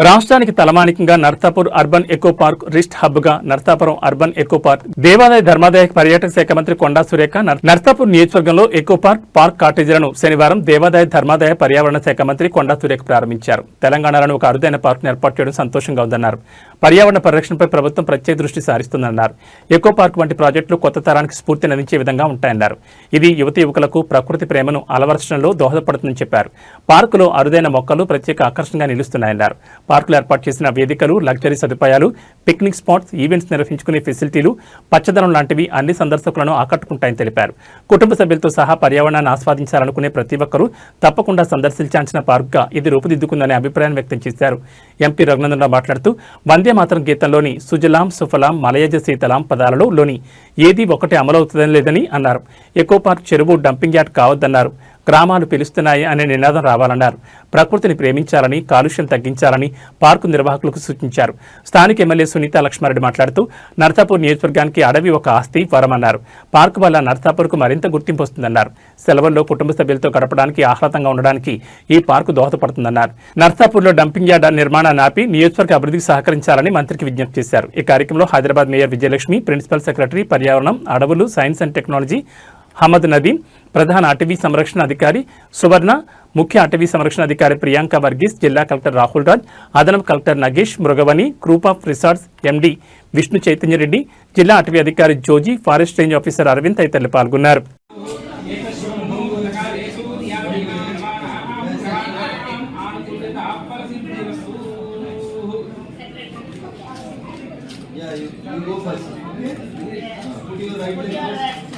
రాష్ట్రానికి తలమానికంగా Narsapur urban eco park రిస్ట్ హబ్గా నర్సాపురం అర్బన్ ఎకో పార్క్ దేవాదాయ ధర్మాదాయ పర్యాటక శాఖ మంత్రి కొండా సురేఖ నర్- నర్సాపూర్ నియోజకవర్గంలో ఎకో పార్క్ పార్క్ కాటేజీలను శనివారం దేవాదాయ ధర్మాదాయ పర్యావరణ శాఖ మంత్రి కొండా సురేఖ ప్రారంభించారు. తెలంగాణలోని ఒక అరుదైన పార్క్ ఏర్పాటు చేయడం సంతోషంగా ఉందన్నారు. పర్యావరణ పరిరక్షణపై ప్రభుత్వం ప్రత్యేక దృష్టి సారిస్తుందన్నారు. ఎకో పార్క్ వంటి ప్రాజెక్టులు కొత్త తరానికి స్ఫూర్తి నందించే విధంగా ఉంటాయన్నారు. ఇది యువతి యువకులకు ప్రకృతి ప్రేమను అలవరచడంలో దోహదపడుతుందని చెప్పారు. పార్కులో అరుదైన మొక్కలు ప్రత్యేక ఆకర్షణగా నిలుస్తున్నాయన్నారు. పార్కులు ఏర్పాటు చేసిన వేదికలు లగ్జరీ సదుపాయాలు పిక్నిక్ స్పాట్స్ ఈవెంట్స్ నిర్వహించుకునే ఫెసిలిటీలు పచ్చదనం లాంటివి అన్ని సందర్శకులను ఆకట్టుకుంటాయని తెలిపారు. కుటుంబ సభ్యులతో సహా పర్యావరణాన్ని ఆస్వాదించాలనుకునే ప్రతి ఒక్కరూ తప్పకుండా సందర్శించాల్సిన పార్కుగా ఇది రూపుదిద్దుకుందనే అభిప్రాయాన్ని వ్యక్తం చేశారు. ఎంపీ రఘునందనరావు మాట్లాడుతూ వందే మాతరం గీతంలోని సుజలాం సుఫలాం మలయజ శీతలాం పదాలలో లోని ఏది ఒకటి అమలవుతుందని లేదని అన్నారు. ఎకో పార్క్ చెరువు డంపింగ్ యార్డ్ కావద్దన్నారు. గ్రామాలు పిలుస్తున్నాయి అనే నినాదం రావాలన్నారు. ప్రకృతిని ప్రేమించాలని కాలుష్యం తగ్గించాలని పార్కు నిర్వాహకులకు సూచించారు. స్థానిక ఎమ్మెల్యే సునీత లక్ష్మారెడ్డి మాట్లాడుతూ నర్సాపూర్ నియోజకవర్గానికి అడవి ఒక ఆస్తి వరమన్నారు. పార్కు వల్ల నర్సాపూర్కు మరింత గుర్తింపు వస్తుందన్నారు. సెలవుల్లో కుటుంబ సభ్యులతో గడపడానికి ఆహ్లాదంగా ఉండడానికి ఈ పార్కు దోహదపడుతుందన్నారు. నర్సాపూర్లో డంపింగ్ యార్డ్ నిర్మాణాన్ని ఆపి నియోజకవర్గ అభివృద్ధికి సహకరించాలని మంత్రికి విజ్ఞప్తి చేశారు. ఈ కార్యక్రమంలో Hyderabad mayor Vijayalakshmi principal secretary పర్యావరణం అడవులు science and technology Hamad Nadeem ప్రధాన అటవీ సంరక్షణ అధికారి సువర్ణ ముఖ్య అటవీ సంరక్షణ అధికారి ప్రియాంక వర్గీస్ జిల్లా కలెక్టర్ రాహుల్ రాజ్ అదనపు collector Nagesh Mrugavani group of resorts MD Vishnu Chaitanya Reddy జిల్లా అటవీ అధికారి Joji forest range officer Aravind తదితరులు పాల్గొన్నారు Yeah, you, you go first. Put your right leg. first.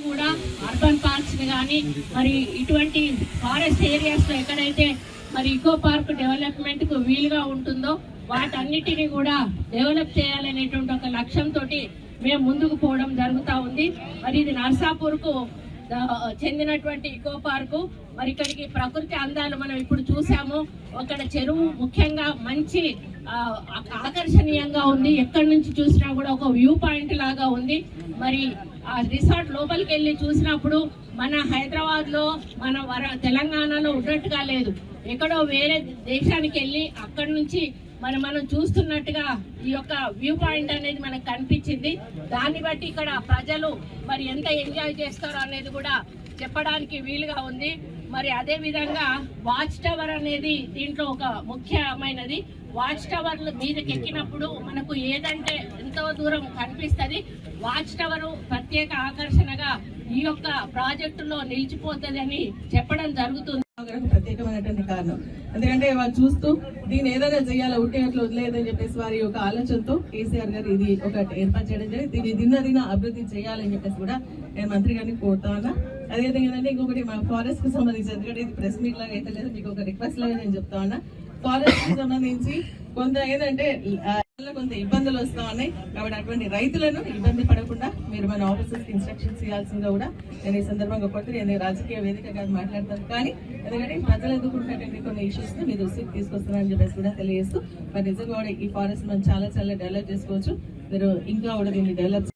కూడా అర్బన్ పార్క్స్ కానీ మరి ఇటువంటి ఫారెస్ట్ ఏరియాస్లో ఎక్కడైతే మరి ఇకో పార్క్ డెవలప్మెంట్కు వీలుగా ఉంటుందో వాటన్నిటిని కూడా డెవలప్ చేయాలనేటువంటి ఒక లక్ష్యంతో మేము ముందుకు పోవడం జరుగుతూ ఉంది. మరి ఇది నర్సాపూర్కు చెందినటువంటి ఇకో పార్కు మరి ఇక్కడికి ప్రకృతి అందాలు మనం ఇప్పుడు చూసాము. అక్కడ చెరువు ముఖ్యంగా మంచి ఆకర్షణీయంగా ఉంది. ఎక్కడి నుంచి చూసినా కూడా ఒక వ్యూ పాయింట్ లాగా ఉంది. మరి ఆ రిసార్ట్ లోపలికి వెళ్ళి చూసినప్పుడు మన హైదరాబాద్లో మన వర తెలంగాణలో ఉన్నట్టుగా లేదు. ఎక్కడో వేరే దేశానికి వెళ్ళి అక్కడి నుంచి మరి మనం చూస్తున్నట్టుగా ఈ యొక్క వ్యూ పాయింట్ అనేది మనకు కనిపించింది. దాన్ని బట్టి ఇక్కడ ప్రజలు మరి ఎంత ఎంజాయ్ చేస్తారో అనేది కూడా చెప్పడానికి వీలుగా ఉంది. మరి అదే విధంగా వాచ్ టవర్ అనేది దీంట్లో ఒక ముఖ్యమైనది. వాచ్ టవర్ మీదకి ఎక్కినప్పుడు మనకు ఏదంటే ఎంతో దూరం కనిపిస్తది. వాచ్ టవర్ ప్రత్యేక ఆకర్షణగా ఈ యొక్క ప్రాజెక్టులో నిలిచిపోతుంది అని చెప్పడం జరుగుతుంది. ప్రత్యేకమైనటువంటి కారణం. ఎందుకంటే వాళ్ళు చూస్తూ దీన్ని ఏదైనా చేయాలో ఉంటే అట్లా వదిలేదని చెప్పేసి వారి యొక్క ఆలోచనతో కేసీఆర్ గారు ఇది ఒకటి ఏర్పాటు చేయడం జరిగింది. దీన్ని దిన దిన అభివృద్ధి చేయాలని చెప్పేసి కూడా నేను మంత్రి గారిని కోరుతాను అదేవిధంగా ఏంటంటే ఇంకొకటి మా ఫారెస్ట్కి సంబంధించి ఎందుకంటే ఇది ప్రెస్ మీట్ లాగా అయితే లేదు మీకు ఒక రిక్వెస్ట్ లాగా నేను చెప్తా ఉన్నా. ఫారెస్ట్కి సంబంధించి కొంత ఏంటంటే ఆ, కొంత ఇబ్బందులు వస్తా ఉన్నాయి. కాబట్టి అటువంటి రైతులను ఇబ్బంది పడకుండా మీరు మన ఆఫీసర్స్కి ఇన్స్ట్రక్షన్స్ ఇవ్వాల్సిందిగా కూడా నేను ఈ సందర్భంగా కొడుతూ నేను రాజకీయ వేదిక కాదు మాట్లాడతాను. కానీ ఎందుకంటే ప్రజలు ఎదుర్కొంటున్నటువంటి కొన్ని ఇష్యూస్ని మీ దృష్టికి తీసుకొస్తున్నారని చెప్పేసి కూడా తెలియజేస్తూ మరి నిజంగా కూడా ఈ ఫారెస్ట్ మనం చాలా చాలా డెవలప్ చేసుకోవచ్చు. మీరు ఇంకా కూడా దీన్ని డెవలప్